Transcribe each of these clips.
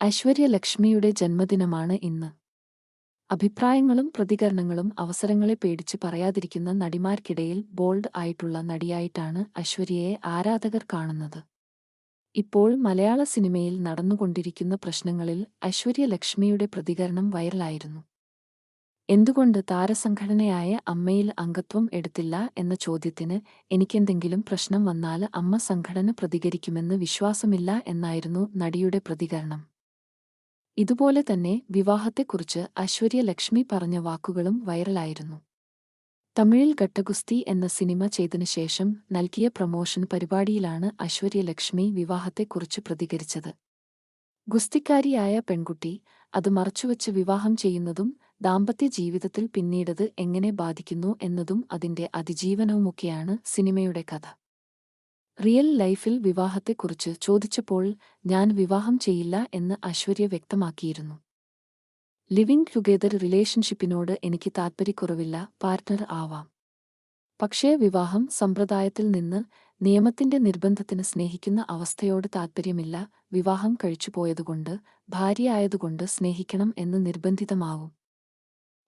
ഐശ്വര്യ ലക്ഷ്മിയുടെ ജന്മദിനമാണ് ഇന്ന്. അഭിപ്രായങ്ങളും പ്രതികരണങ്ങളും അവസരങ്ങളെ പേടിച്ച് പറയാതിരിക്കുന്ന നടിമാർക്കിടയിൽ ബോൾഡ് ആയിട്ടുള്ള നടിയായിട്ടാണ് ഐശ്വര്യയെ ആരാധകർ കാണുന്നത്. ഇപ്പോൾ മലയാള സിനിമയിൽ നടന്നുകൊണ്ടിരിക്കുന്ന പ്രശ്നങ്ങളിൽ ഐശ്വര്യലക്ഷ്മിയുടെ പ്രതികരണം വൈറലായിരുന്നു. എന്തുകൊണ്ട് താരസംഘടനയായ അമ്മയിൽ അംഗത്വം എടുത്തില്ല എന്ന ചോദ്യത്തിന് എനിക്കെന്തെങ്കിലും പ്രശ്നം വന്നാൽ അമ്മ സംഘടന പ്രതികരിക്കുമെന്ന് വിശ്വാസമില്ല എന്നായിരുന്നു നടിയുടെ പ്രതികരണം. ഇതുപോലെ തന്നെ വിവാഹത്തെക്കുറിച്ച് ഐശ്വര്യ ലക്ഷ്മി പറഞ്ഞ വാക്കുകളും വൈറലായിരുന്നു. തമിഴിൽ ഘട്ടഗുസ്തി എന്ന സിനിമ ചെയ്തതിനു ശേഷം നൽകിയ പ്രമോഷൻ പരിപാടിയിലാണ് ഐശ്വര്യ ലക്ഷ്മി വിവാഹത്തെക്കുറിച്ച് പ്രതികരിച്ചത്. ഗുസ്തിക്കാരിയായ പെൺകുട്ടി അത് മറച്ചുവച്ച് വിവാഹം ചെയ്യുന്നതും ദാമ്പത്യ ജീവിതത്തിൽ പിന്നീടത് എങ്ങനെ ബാധിക്കുന്നു എന്നതും അതിന്റെ അതിജീവനവുമൊക്കെയാണ് സിനിമയുടെ കഥ. റിയൽ ലൈഫിൽ വിവാഹത്തെക്കുറിച്ച് ചോദിച്ചപ്പോൾ ഞാൻ വിവാഹം ചെയ്യില്ല എന്ന് ഐശ്വര്യ വ്യക്തമാക്കിയിരുന്നു. ലിവിംഗ് ടുഗെദർ റിലേഷൻഷിപ്പിനോട് എനിക്ക് താൽപ്പര്യക്കുറവില്ല പാർട്ട്ണർ ആവാം. പക്ഷേ വിവാഹം സമ്പ്രദായത്തിൽ നിന്ന് നിയമത്തിന്റെ നിർബന്ധത്തിന് സ്നേഹിക്കുന്ന അവസ്ഥയോട് താൽപ്പര്യമില്ല വിവാഹം കഴിച്ചുപോയതുകൊണ്ട് ഭാര്യയായതുകൊണ്ട് സ്നേഹിക്കണം എന്ന് നിർബന്ധിതമാവും.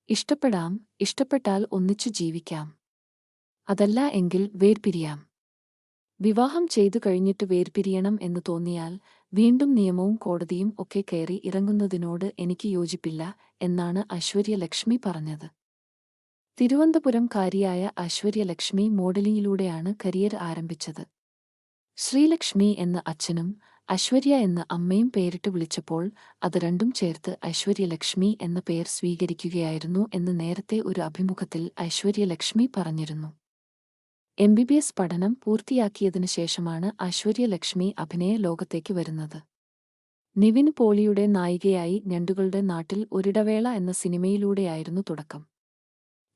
ഇഷ്ടപ്പെടാം ഇഷ്ടപ്പെട്ടാൽ ഒന്നിച്ചു ജീവിക്കാം. അതല്ല എങ്കിൽ വേർപിരിയാം. വിവാഹം ചെയ്തു കഴിഞ്ഞിട്ട് വേർപിരിയണം എന്ന് തോന്നിയാൽ വീണ്ടും നിയമവും കോടതിയും ഒക്കെ കയറി ഇറങ്ങുന്നതിനോട് എനിക്ക് യോജിപ്പില്ല എന്നാണ് ഐശ്വര്യലക്ഷ്മി പറഞ്ഞത്. തിരുവനന്തപുരംകാരിയായ കാരിയായ ലക്ഷ്മി മോഡലിംഗിലൂടെയാണ് കരിയർ ആരംഭിച്ചത്. ശ്രീലക്ഷ്മി എന്ന അച്ഛനും ഐശ്വര്യ എന്ന അമ്മയും പേരിട്ട് വിളിച്ചപ്പോൾ അത് രണ്ടും ചേർത്ത് ഐശ്വര്യലക്ഷ്മി എന്ന പേർ സ്വീകരിക്കുകയായിരുന്നു എന്ന് നേരത്തെ ഒരു അഭിമുഖത്തിൽ ഐശ്വര്യലക്ഷ്മി പറഞ്ഞിരുന്നു. എം ബി ബി എസ് പഠനം പൂർത്തിയാക്കിയതിനു ശേഷമാണ് ഐശ്വര്യലക്ഷ്മി അഭിനയ ലോകത്തേക്ക് വരുന്നത്. നിവിൻ പോളിയുടെ നായികയായി ഞണ്ടുകളുടെ നാട്ടിൽ ഒരിടവേള എന്ന സിനിമയിലൂടെയായിരുന്നു തുടക്കം.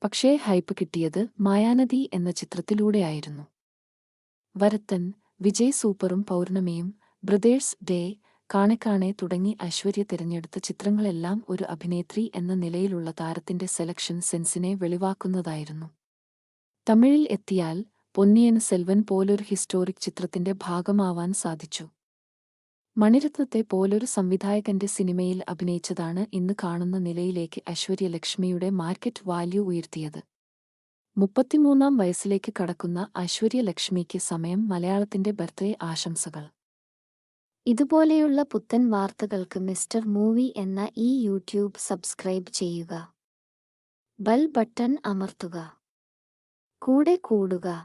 പക്ഷേ ഹൈപ്പ് കിട്ടിയത് മായാനദി എന്ന ചിത്രത്തിലൂടെയായിരുന്നു. വരത്തൻ വിജയ് സൂപ്പറും പൗർണമിയും ബ്രദേഴ്സ് ഡേ കാണെക്കാണെ തുടങ്ങി ഐശ്വര്യ തിരഞ്ഞെടുത്ത ചിത്രങ്ങളെല്ലാം ഒരു അഭിനേത്രി എന്ന നിലയിലുള്ള താരത്തിന്റെ സെലക്ഷൻ സെൻസിനെ വെളിവാക്കുന്നതായിരുന്നു. തമിഴിൽ എത്തിയാൽ പൊന്നിയൻ സെൽവൻ പോലൊരു ഹിസ്റ്റോറിക് ചിത്രത്തിന്റെ ഭാഗമാവാൻ സാധിച്ചു. മണിരത്നത്തെ പോലൊരു സംവിധായകന്റെ സിനിമയിൽ അഭിനയിച്ചതാണ് ഇന്ന് കാണുന്ന നിലയിലേക്ക് ഐശ്വര്യലക്ഷ്മിയുടെ മാർക്കറ്റ് വാല്യൂ ഉയർത്തിയത്. മുപ്പത്തിമൂന്നാം വയസ്സിലേക്ക് കടക്കുന്ന ഐശ്വര്യലക്ഷ്മിക്ക് സമയം മലയാളത്തിന്റെ ബർത്ത്ഡേ ആശംസകൾ. ഇതുപോലെയുള്ള പുത്തൻ വാർത്തകൾക്ക് മിസ്റ്റർ മൂവി എന്ന ഈ യൂട്യൂബ് സബ്സ്ക്രൈബ് ചെയ്യുക. ബെൽ ബട്ടൺ അമർത്തുക. కూడె కూడుగా